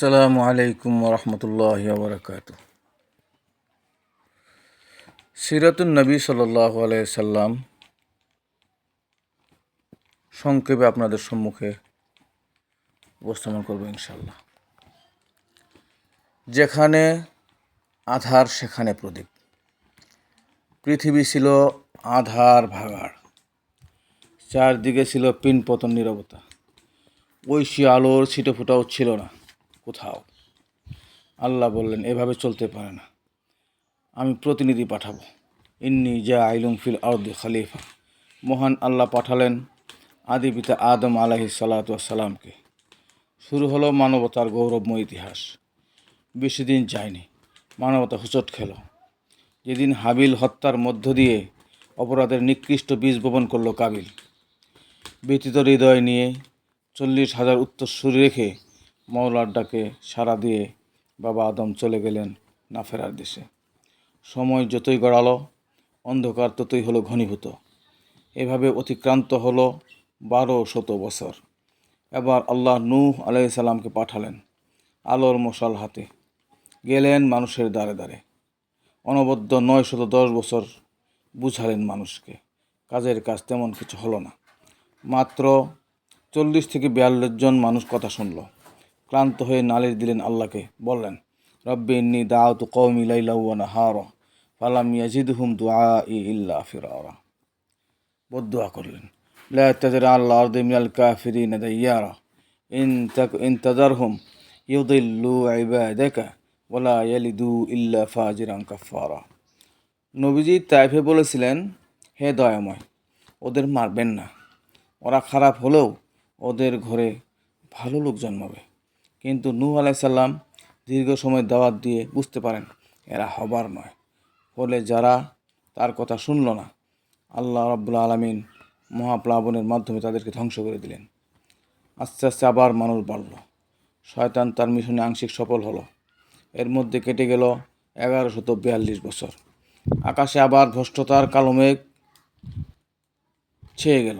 আসসালামু আলাইকুম রহমতুল্লাহ বরকাত সিরাতুন নবী সাল্লাহ সাল্লাম সংক্ষেপে আপনাদের সম্মুখে উপস্থাপন করব ইনশাল্লাহ যেখানে আধার, সেখানে প্রদীপ। পৃথিবী ছিল আধার ভাগাড় চারদিকে ছিল পিন পতন নীরবতা। ঐশী আলোর ছিটে ফোটাও ছিল না। কোথাও। আল্লাহ বললেন, এভাবে চলতে পারে না। আমি প্রতিনিধি পাঠাবো। ইন্নি যা আইলুম ফিল আরদি খালিফা। মহান আল্লাহ পাঠালেন আদি পিতা আদম আলাহি সালাতামকে শুরু হলো মানবতার গৌরবময় ইতিহাস। বেশি দিন যায়নি। মানবতা হুচট খেল। যেদিন হাবিল হত্যার মধ্য দিয়ে অপরাধের নিকৃষ্ট বীজ বপন করল কাবিল। ব্যতীত হৃদয় নিয়ে চল্লিশ হাজার উত্তরসূরি রেখে মৌলার ডাকে সাড়া দিয়ে বাবা আদম চলে গেলেন না ফেরার দেশে। সময় যতই গড়ালো, অন্ধকার ততই হলো ঘনীভূত। এভাবে অতিক্রান্ত হলো বারো শত বছর। এবার আল্লাহ নূহ আলাইসাল্লামকে পাঠালেন আলোর মশাল হাতে। গেলেন মানুষের দ্বারে দ্বারে। অনবদ্য নয় শত দশ বছর বুঝালেন মানুষকে। কাজের কাজ তেমন কিছু হলো না। মাত্র চল্লিশ থেকে বিয়াল্লিশ জন মানুষ কথা শুনল। ক্লান্ত হয়ে নালিশ দিলেন আল্লাহকে, বললেন, রব্বি ইন্নি দাওতু কওমি লাইলা ওয়া নাহারা, ফালাম ইয়াজিদহুম দুআ ইল্লা ফিরারা। বদুয়া করলেন, লা তাজর আল্লাহ আরদি মিনাল কাফিরিন দাইয়ারা, ইন তাক, ইন তাজারহুম ইউদিল্লু ইবাদাকা ওয়ালা ইয়ালিদু ইল্লা ফাজিরান কাফারা নবীজি তাইফে বলেছিলেন, হে দয়াময়, ওদের মারবেন না। ওরা খারাপ হলেও ওদের ঘরে ভালো লোক জন্মাবে। কিন্তু নূহ আলাইসাল্লাম দীর্ঘ সময় দাওয়াত দিয়ে বুঝতে পারেন এরা হবার নয়। ফলে যারা তার কথা শুনল না, আল্লাহ রব্বুল্লা আলমিন মহাপ্লাবনের মাধ্যমে তাদেরকে ধ্বংস করে দিলেন। আস্তে আস্তে আবার মানুষ বাড়ল। শয়তান তার মিশনে আংশিক সফল হলো। এর মধ্যে কেটে গেল এগারোশত বিয়াল্লিশ বছর। আকাশে আবার ভ্রষ্টতার কালো মেঘ ছেয়ে গেল।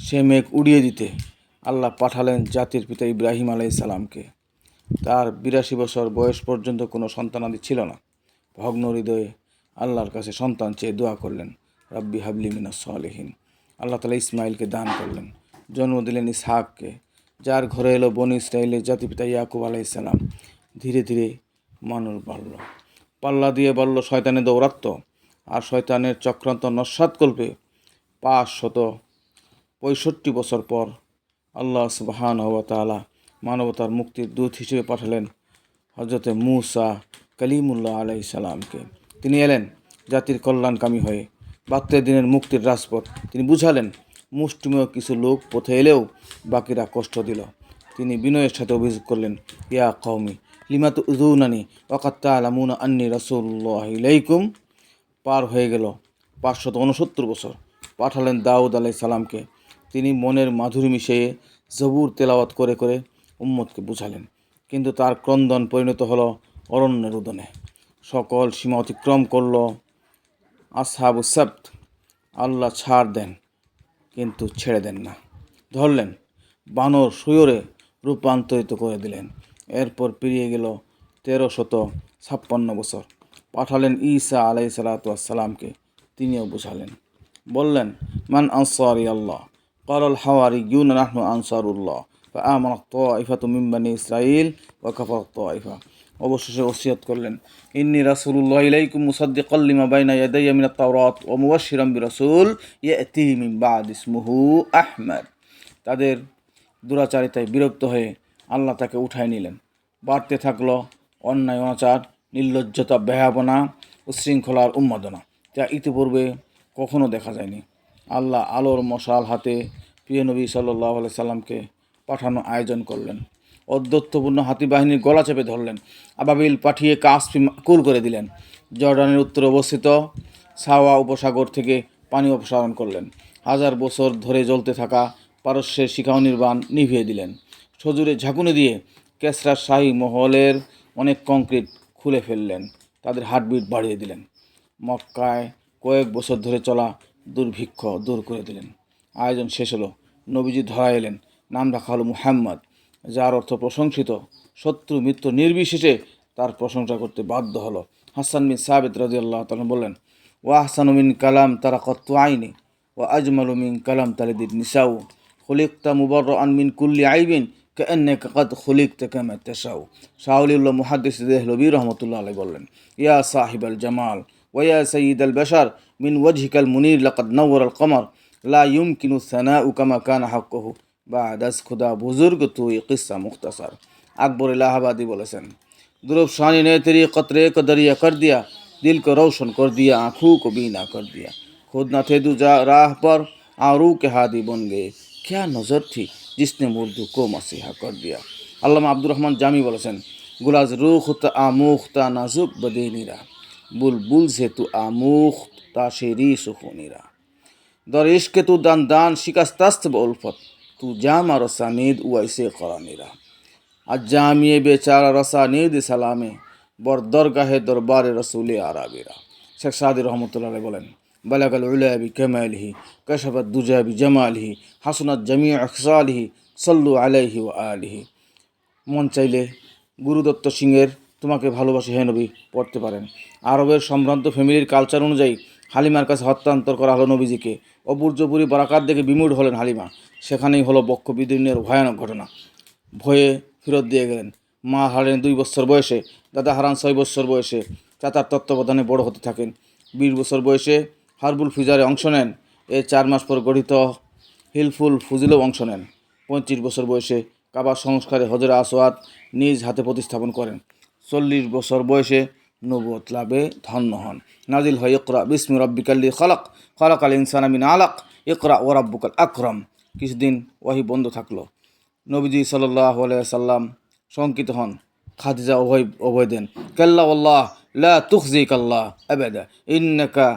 সে মেঘ উড়িয়ে দিতে আল্লাহ পাঠালেন জাতির পিতা ইব্রাহিম আলাই সালামকে। তার বিরাশি বছর বয়স পর্যন্ত কোনো সন্তানাদি ছিল না। ভগ্ন হৃদয়ে আল্লাহর কাছে সন্তান চেয়ে দোয়া করলেন, রাব্বি হাবলি মিনা সালেহীন। আল্লাহ তালা ইসমাইলকে দান করলেন, জন্ম দিলেন ইসহাককে, যার ঘরে এলো বনি ইসরায়েলের জাতিপিতা ইয়াকুব আলাইসালাম ধীরে ধীরে মানুষ বাড়ল। পাল্লা দিয়ে বাড়ল শয়তানের দৌরাত্ম আর শয়তানের চক্রান্ত নস্বাত কল্পে পাঁচ শত পঁয়ষট্টি বছর পর আল্লাহ সুবাহান তালা মানবতার মুক্তির দূত হিসেবে পাঠালেন হজরতে মুসা কালিমুল্লাহ আলাই সালামকে। তিনি এলেন জাতির কল্যাণকামী হয়ে। বাত্তের দিনের মুক্তির রাজপথ। তিনি বুঝালেন, মুষ্টিমেয় কিছু লোক পথে এলেও বাকিরা কষ্ট দিল। তিনি বিনয়ের সাথে অভিযোগ করলেন, ইয়া কৌমি লিমাত উজুনানি ওকাত্তা আলামুনা আন্নি রসুল্লাহ পার হয়ে গেল পাঁচশত উনসত্তর বছর। পাঠালেন দাউদ আলাই সালামকে। তিনি মনের মাধুরী মিশিয়ে জবুর তেলাওয়াত করে করে উম্মতকে বুঝালেন। কিন্তু তার ক্রন্দন পরিণত হলো অরণ্য রুদনে সকল সীমা অতিক্রম করল। আসহাবু আল্লাহ ছাড় দেন, কিন্তু ছেড়ে দেন না। ধরলেন, বানর সুয়রে রূপান্তরিত করে দিলেন। এরপর পেরিয়ে গেল তেরো শত ছাপ্পান্ন বছর। পাঠালেন ঈসা আলাই সালাতামকে তিনিও বুঝালেন। বললেন, মান আনসারি আল্লাহ قال الحواريون نحن أنصار الله فآمن الطائفة من بني إسرائيل وكفر الطائفة অবশেষে ওসিয়ত করলেন ইন্নি রাসূলুল্লাহ ইলাইকুম মুসাদ্দিকাল লিমা বাইনা ইয়াদাইয়া মিনাত তাওরাত ওয়া মুবাশশিরাম বিরাসূল ইয়াতি মিন বাদ ইসমুহু আহমদ তাদের দুরাচারিতায় বিরক্ত হয়ে আল্লাহ তাকে উঠায় নিলেন বাড়তে থাকলো অন্যায় অনাচার নির্লজ্জতা বেহাবনা উশৃঙ্খলার উন্মাদনা যা ইতিপূর্বে কখনো দেখা যায়নি আল্লাহ আলোর মশাল হাতে প্রিয় নবী সাল্লাহ সাল্লামকে পাঠানো আয়োজন করলেন। অধ্যত্বপূর্ণ হাতি বাহিনীর গলা চেপে ধরলেন। আবাবিল পাঠিয়ে কাসফি কুল করে দিলেন। জর্ডানের উত্তরে অবস্থিত সাওয়া উপসাগর থেকে পানি অপসারণ করলেন। হাজার বছর ধরে জ্বলতে থাকা পারস্যের শিখাও নির্বাণ নিভিয়ে দিলেন। সজুরে ঝাঁকুনি দিয়ে কেসরার শাহী মহলের অনেক কংক্রিট খুলে ফেললেন। তাদের হার্টবিট বাড়িয়ে দিলেন। মক্কায় কয়েক বছর ধরে চলা দুর্ভিক্ষ দূর করে দিলেন আয়োজন শেষ হলো নবীজি ধরা এলেন নাম রাখা হলো মুহাম্মদ যার অর্থ প্রশংসিত শত্রু মিত্র নির্বিশেষে তার প্রশংসা করতে বাধ্য হলো হাসান বিন সাবেদ রাজি আল্লাহ তালা বললেন ও আহসানু মিন কালাম তারা কত আইনি ও আজমালু মিন কালাম তালিদিন নিসাউ খলিকতা মুবর আন মিন কুল্লি আইবিন كأنك قد خلقت كما تشاء শাহুল উল্লাহ মুহাদ্দিস দেহলবী রহমতুল্লাহ আলাই বললেন ইয়া সাহিব আল জামাল ওয়া সঈদ আল বাশার মিন ওয়াজহিকাল মুনির লাকাদ নওয়ার আল কমর লা ইউমকিনু সানাউ কামা কানা হাক্কুহু বাদ আজ খুদা বুজুর্গ তু কিসা মুখতাসার আকবর इलाहाबादी বলেছেন दुरुब शानी ने तेरी कतरे को दरिया कर दिया दिल को रोशन कर दिया आँखों को बीना कर दिया खुद न थे दू जा राह पर आरू के हादी बन गए क्या नज़र थी जिसने मुर्दू को मसीहा कर दिया আল্লামা আব্দুর রহমান জামি বলেছেন গুলাজ রুখ তা আমুখ তা নাজুক বদেনিরা বুলবুল সে আমুখ তা শেরি সুখনিরা। দর ইশকে তু দান দান শিকাস্তাস্ত বলফত, তু জামা রসানিদ উয়াইসে করানিরা। আজ্জামিয়ে বেচারা রসানিদ সালামে বর দরগাহে দরবারে রসুলে আরাবিরা। শেখ সাদি রহমতুল্লাহ বলেন, বালাগাল উলাবি কেমালিহি, কশফত দুজাবি জামালিহি, হাসনাত জামি আখসালিহি, সল্লু আলাইহি ও আলিহি। মন চাইলে গুরুদত্ত সিংয়ের তোমাকে ভালোবাসি, হে নবী, পড়তে পারেন। আরবের সম্ভ্রান্ত ফ্যামিলির কালচার অনুযায়ী হালিমার কাছে হস্তান্তর করা হলো নবীজিকে। অবুর্জপুরি বারাকাত দেখে বিমূঢ় হলেন হালিমা। সেখানেই হলো বক্ষ বিদীর্ণের ভয়ানক ঘটনা। ভয়ে ফেরত দিয়ে গেলেন। মা হারেন দুই বছর বয়সে, দাদা হারান ছয় বছর বয়সে। চাতার তত্ত্বাবধানে বড় হতে থাকেন। বিশ বছর বয়সে হারবুল ফিজারে অংশ নেন। এ চার মাস পর গঠিত হিলফুল ফুজিলেও অংশ নেন। পঁয়ত্রিশ বছর বয়সে কাবার সংস্কারে হজরা আসওয়াদ নিজ হাতে প্রতিস্থাপন করেন। চল্লিশ বছর বয়সে নবুয়ত লাভে ধন্য হন। নাজিল হয়, ইকরা, বিসমি রব্বিকাল্লি খলক খলক। আল ইনসান আমিন আলাক। ইকরা ও রব্বুকাল আকরম। কিছুদিন ওয়াহি বন্ধ থাকল। নবীজি সাল্লাহ সাল্লাম শঙ্কিত হন। খাদিজা অভয় অভয় দেন, কাল্লা আল্লাহ লা তুখজি কাল্লাহ আবেদা। ইন্নাকা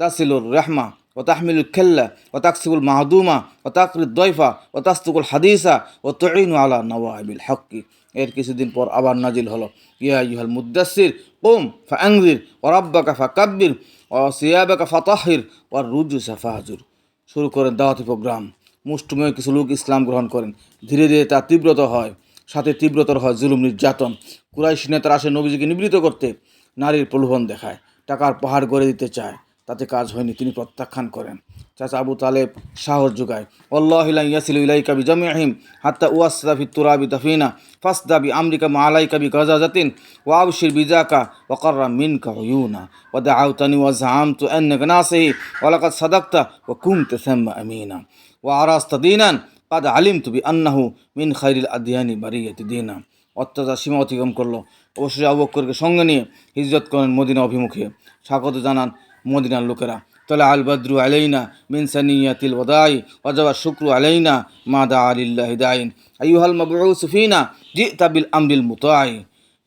তাসিলুর রহমা ও তাহমিলুল খেল্লা ও তাকসিবুল মাহদুমা ও তাকরিদ দয়ফা ও তাস্তুকুল হাদিসা ও তঈনু আলা নওয়াবিল হক্কি। এর কিছুদিন পর আবার নাজিল হলো। ইয়া ইউহাল মুদাসির কুম ফাংজির ও রাব্বাকা ফাকাব্বির ও সিয়াবাকা ফাতাহির ও রুজুসা ফাহাজুর। শুরু করেন দাওয়াতি প্রোগ্রাম। মুষ্টময় কিছু লোক ইসলাম গ্রহণ করেন। ধীরে ধীরে তা তীব্রত হয়। সাথে তীব্রতর হয় জুলুম, নির্যাতন। কুরাইশ নেতারা আসে নবীজিকে নিবৃত করতে। নারীর প্রলোভন দেখায়। টাকার পাহাড় গড়ে দিতে চায়। তাতে কাজ হয়নি, তিনি প্রত্যাখ্যান করেন। চাচা আবু তালেব সাহস যোগায়। অল্লাহিলাইকাবি জমিহিম হাত্তা ওয়াসাফি তুরাবি দফিনা ফাস দাবি আমরিকা মালাইকাবি গজা জাতিন ওয়াবশির বিজাকা ওকাররা মিন কাউনা ওদা আউতানি ওয়াজাম তু এন গনাসেহি ওলাকাত সাদাক্তা ও কুম তেসেম আমিনা ও আরাস্তা দিনান কাদ আলিম তুবি আন্নাহু মিন খাইরিল আদিয়ানি বারিয়াতি দিনা। অত্যাচার সীমা অতিক্রম করল। অবশ্যই আবু সঙ্গে নিয়ে হিজরত করেন মদিনা অভিমুখে। স্বাগত জানান মদিনার লোকেরা। তলে আল বদ্রু আলাইনা মিন সানিয়াতিল ওদাই অজবা শুক্রু আলাইনা মা দা আলিল্লাহ দাইন। আইয়ুহাল মাবউস ফিনা জিতা বিল আমরিল মুতাই।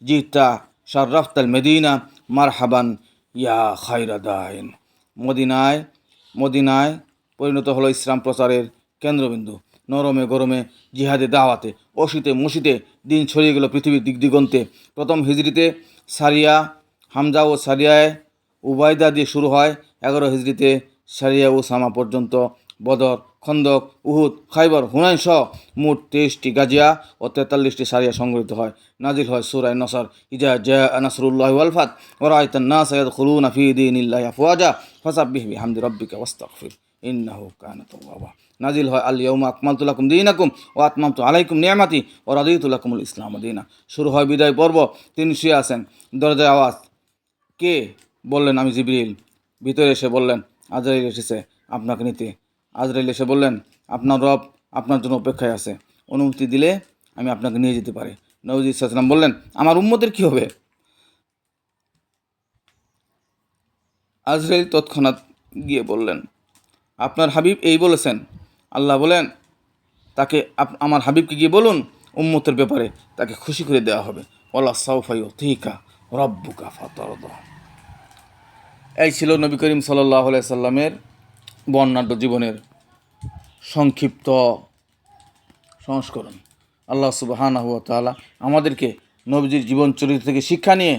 জি জিতা শাররাফতাল মেদিনা মারহাবান ইয়া খায়রা দাইন। মদিনায় মদিনায় পরিণত হলো ইসলাম প্রচারের কেন্দ্রবিন্দু। নরমে গরমে জিহাদে দাওয়াতে অশীতে মসিতে দিন ছড়িয়ে গেল পৃথিবীর দিক দিগন্তে। প্রথম হিজড়িতে সারিয়া, হামজা ও সারিয়ায় উবায়দা দিয়ে শুরু হয় এগারো হিজড়িতে সারিয়া ও সামা পর্যন্ত। বদর, খন্দক, উহুদ, খাইবার, হুনাইন সহ মোট তেইশটি গাজিয়া ও তেতাল্লিশটি সারিয়া সংগঠিত হয়। নাজিল হয় সুরায় নসর, ইজা জয়া নাসরুল্লাহ ওয়ালফাত ওরাইতান না সৈয়দ খুলুন ফি দিনিল্লাহি আফওয়াজা, ফাসাব্বিহ বিহামদি রাব্বিকা ওয়াস্তাগফির, ইন্নাহু কানা তাওয়াবা। নাজিল হয়, আল ইয়াউমা আকমালতু লাকুম দীনাকুম, ওয়া আতমামতু আলাইকুম নিয়ামাতি, ওয়া রাদিতু লাকুমুল ইসলাম দীনা। শুরু হয় বিদায় পর্ব। তিনি শুয়ে আছেন দরজায় আওয়াজ, কে? বললেন, আমি জিবরিল। ভিতরে এসে বললেন, আজরাইল এসেছে আপনাকে নিতে। আজরাইল এসে বললেন, আপনার রব আপনার জন্য অপেক্ষায় আছে। অনুমতি দিলে আমি আপনাকে নিয়ে যেতে পারি। নবজি ইসলাম বললেন, আমার উম্মতের কি হবে? আজরাইল তৎক্ষণাৎ গিয়ে বললেন, আপনার হাবিব এই বলেছেন। আল্লাহ বলেন, তাকে আমার হাবিবকে গিয়ে বলুন, উম্মতের ব্যাপারে তাকে খুশি করে দেওয়া হবে। ওলা সাউফাই তিকা রব্বুকা ফাতরদ। এই ছিল নবী করিম সাল্লাহ সাল্লামের বর্ণাঢ্য জীবনের সংক্ষিপ্ত সংস্করণ। আল্লাহ সুবাহান তালা আমাদেরকে নবীজির জীবন চরিত্র থেকে শিক্ষা নিয়ে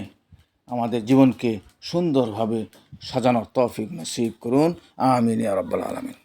আমাদের জীবনকে সুন্দরভাবে সাজানোর তৌফিক নসিব করুন। আমিন আরব্বাল রাব্বাল আলামিন।